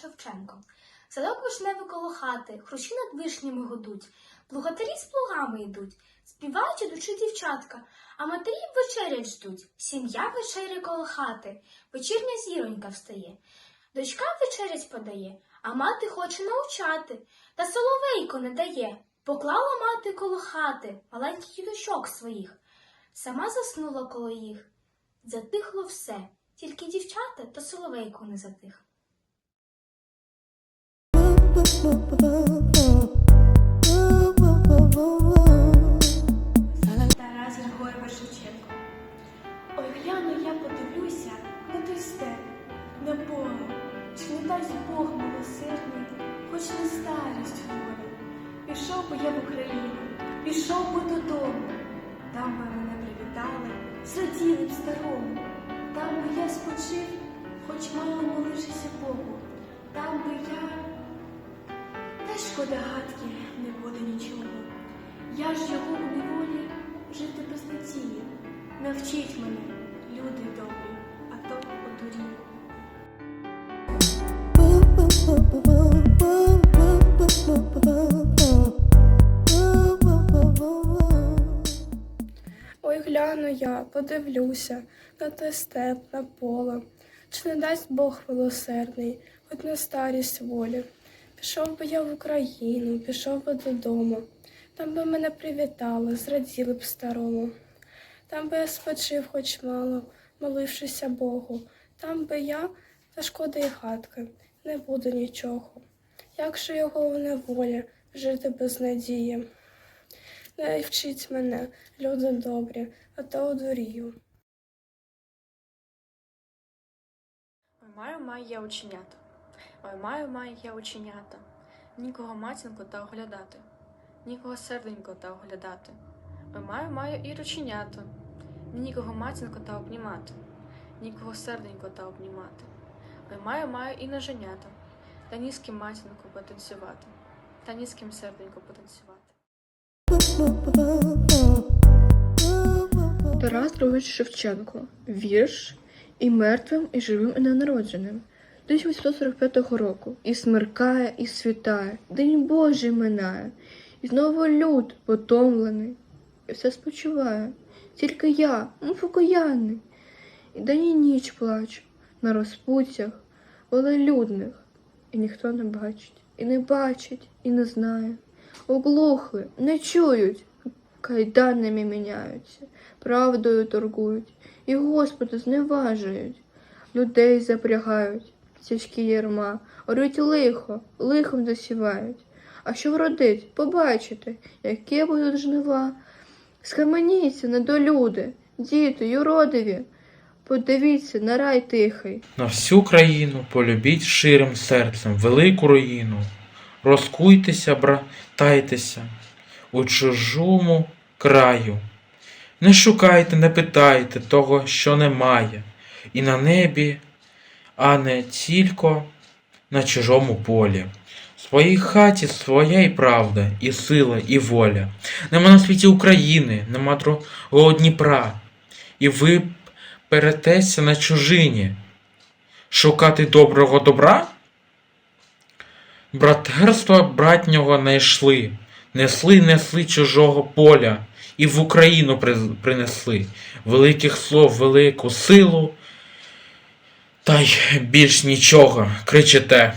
Шевченко. Садок вишневий коло хати, хрущі над вишнями гудуть, плугатарі з плугами йдуть, співають ідучи дівчатка, а матері вечерять ждуть. Сім'я вечеря коло хати, вечірня зіронька встає. Дочка вечерять подає, а мати хоче навчати, та соловейко не дає. Поклала мати коло хати маленьких діточок своїх, сама заснула коло їх. Затихло все, тільки дівчата та соловейко не затих. Тарас Григорович Шевченко. Ой, гляну, я подивлюся на той степ, на поле, чи не дасть Бог милосердний, хоч на старість волі. Пішов би я в Україну, пішов би додому. Там би мене привітали, зраділи б старому. Там би я спочив, Та шкода гадки, не буде нічого. Я ж його у неволі жити без надії. Навчіть мене, люди добрі, а то одурі. Ой, гляну я, подивлюся на той степ, на поле, чи не дасть Бог милосердний, хоч на старість волі. Пішов би я в Україну, пішов би додому, там би мене привітали, зраділи б старому. Там би я спочив хоч мало, молившися Богу. Там би я, та шкода і хатки, не буду нічого. Як же його в неволі жити без надії? Не вчіть мене, люди добрі, а то одурію. Маю маю я оченята. Ой, маю маю я оченята. Нікого матінку та оглядати, нікого серденько та оглядати. Ой, маю маю і рученята. Нікого матінку та обнімати, нікого серденько та обнімати. Ой, маю маю і ноженята, та ні з ким матінку потанцювати, та ні з ким серденько потанцювати. Тарас Григорович Шевченко. Вірш і мертвим, і живим, і ненародженим. 1845 року. І смеркає, і світає, День Божий минає, і знову люд потомлений, і все спочиває. Тільки я, мов окоянний, і день і ніч плачу на розпуттях волелюдних, і ніхто не бачить, і не бачить, і не знає. Оглухли, не чують, кайданами міняються, правдою торгують, і Господа зневажують, людей запрягають, тяжкі ярма, орють лихо, лихом засівають. А що вродить, побачите, яке будуть жнива. Схаменіться, недолюди, діти, юродиві, подивіться на рай тихий. На всю країну полюбіть ширим серцем велику руїну. Розкуйтеся, братайтеся у чужому краю. Не шукайте, не питайте того, що немає, і на небі, а не тільки на чужому полі. В своїй хаті своя і правда, і сила, і воля. Нема на світі України, нема другого Дніпра. І ви перетеся на чужині. Шукати доброго добра? Братерства братнього не йшли, несли, несли чужого поля, і в Україну принесли великих слов, велику силу, та й більш нічого кричите.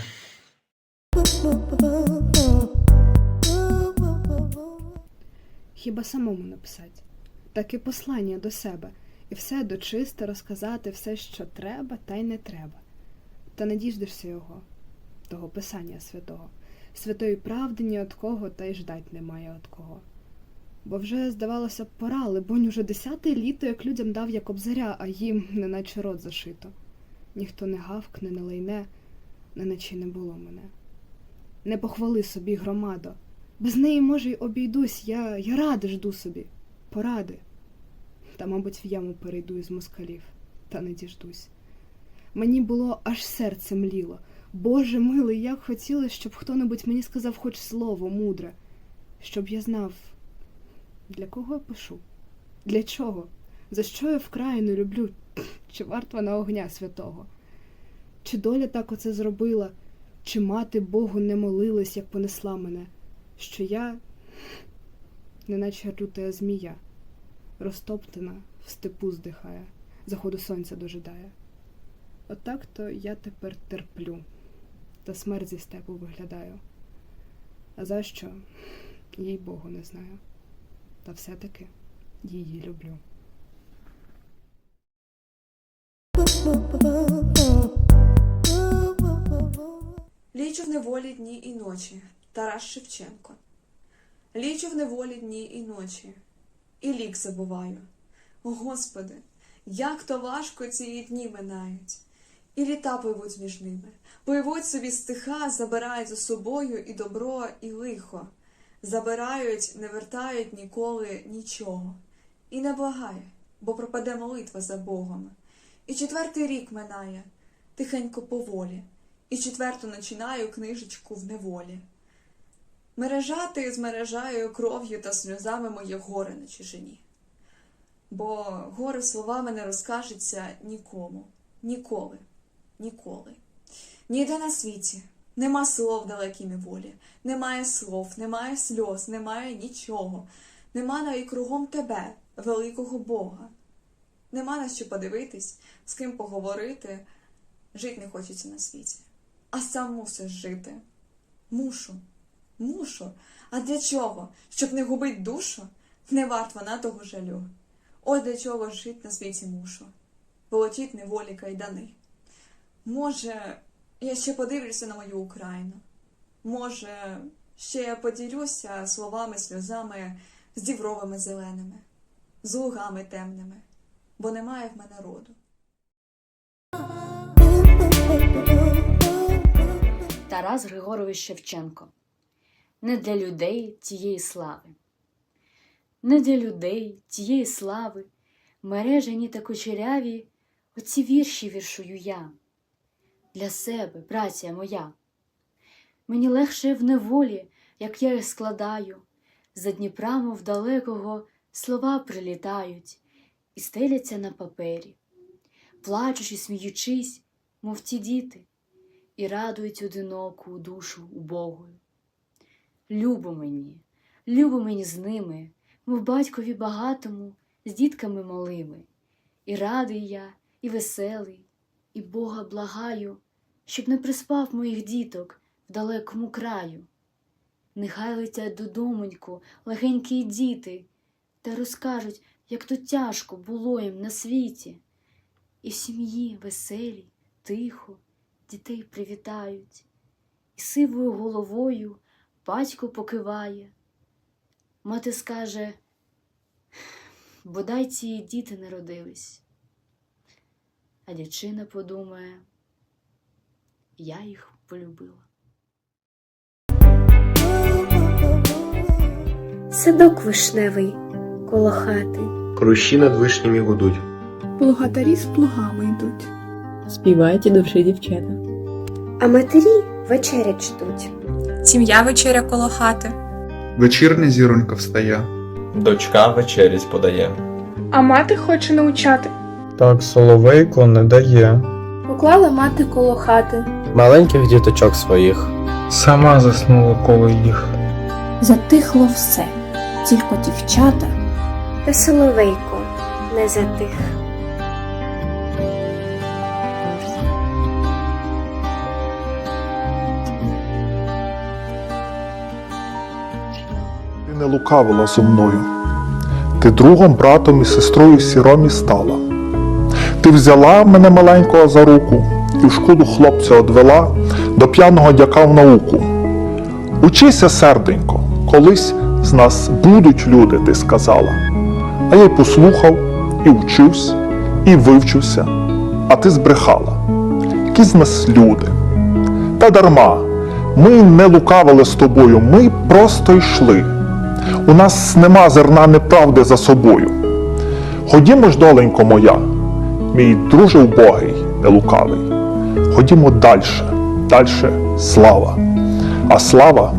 Хіба самому написати? Таке послання до себе, і все дочисто розказати все, що треба, та й не треба. Та не діждешся його, того писання святого, святої правди ні от кого, та й ждать немає от кого. Бо вже, здавалося, б, пора, либонь, уже десяте літо, як людям дав як обзаря, а їм неначе рот зашито. Ніхто не гавкне, не лайне, неначе не було мене. Не похвали собі, громадо, без неї, може, й обійдусь, я, я ради жду собі, поради. Та, мабуть, в яму перейду із москалів, та не діждусь. Мені було аж серце мліло. Боже милий, як хотілося, щоб хто-небудь мені сказав хоч слово мудре, щоб я знав, для кого я пишу, для чого, за що я вкрай не люблю, чи варт вона огня святого, чи доля так оце зробила, Чи мати Богу не молилась, як понесла мене, що я, неначе лютая змія, розтоптана в степу здихає, заходу сонця дожидає. Отак то я тепер терплю, та смерть зі степу виглядаю. А за що? Їй Богу не знаю. Та все-таки її люблю. Лічу в неволі дні і ночі Тарас Шевченко. Лічу в неволі дні і ночі, і лік забуваю. Господи, як то важко ці дні минають, і літа пливуть між ними, пливуть собі стиха, забирають за собою і добро, і лихо, забирають, не вертають ніколи нічого. І не благає, бо пропаде молитва за Богом. І четвертий рік минає, тихенько поволі і четверту начинаю книжечку в неволі. Мережати змережаю кров'ю та сльозами моє горе на чужині. Бо горе словами не розкажеться нікому, ніколи, ніколи. Ніде на світі нема слов далекій неволі, немає слов, немає сльоз, немає нічого, нема навіть кругом тебе, великого Бога. Нема на що подивитись, з ким поговорити, жити не хочеться на світі а сам мусиш жити. Мушу, мушу. А для чого? Щоб не губить душу? Не варт вона того жалю. Ось для чого жить на світі мушу. Волочить неволі кайдани. Може, я ще подивлюся на мою Україну. Може, ще я поділюся словами, сльозами з дівровими зеленими, з лугами темними, бо немає в мене роду. Тарас Григорович Шевченко. Не для людей тієї слави. Не для людей тієї слави, мережені та кучеряві, оці вірші віршую я. Для себе, братія моя. Мені легше в неволі, як я їх складаю, за Дніпра, мов далекого, слова прилітають і стеляться на папері, плачучи, сміючись, мов ті діти і радують одиноку душу убогою. Любо мені, любо мені з ними, мов батькові багатому, з дітками малими. І радий я, і веселий, і Бога благаю, щоб не приспав моїх діток в далекому краю. Нехай летять додомоньку легенькі діти, та розкажуть, як то тяжко було їм на світі, і в сім'ї веселі, тихо дітей привітають, і сивою головою батько покиває. Мати скаже, бодай ці діти народились, а дівчина подумає, я їх полюбила. Садок вишневий коло хати. Крущі над вишнями гудуть. Плугатарі з плугами йдуть. Співають і душі дівчата. А матері вечерять ждуть. Сім'я вечеря коло хати. Вечірня зіронька встає. Дочка вечерять подає. А мати хоче научати. Так соловейко не дає. Поклала мати коло хати. Маленьких діточок своїх. Сама заснула коло їх. Затихло все, тільки дівчата. Та соловейко не затих. Ти не лукавила зо мною. Ти другом, братом і сестрою сіромі стала. Ти взяла мене маленького за руку і в школу хлопця одвела до п'яного дяка в науку. Учися, серденько, колись з нас будуть люди, ти сказала. А я й послухав, і вчився, і вивчився, а ти збрехала. Які з нас люди? Та дарма, ми не лукавили з тобою, ми просто йшли. У нас нема зерна неправди за собою. Ходімо ж, доленько моя, мій друже убогий, не лукавий. Ходімо дальше, дальше слава, а слава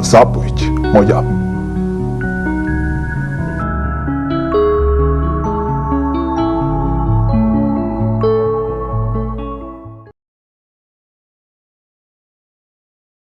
заповідь моя.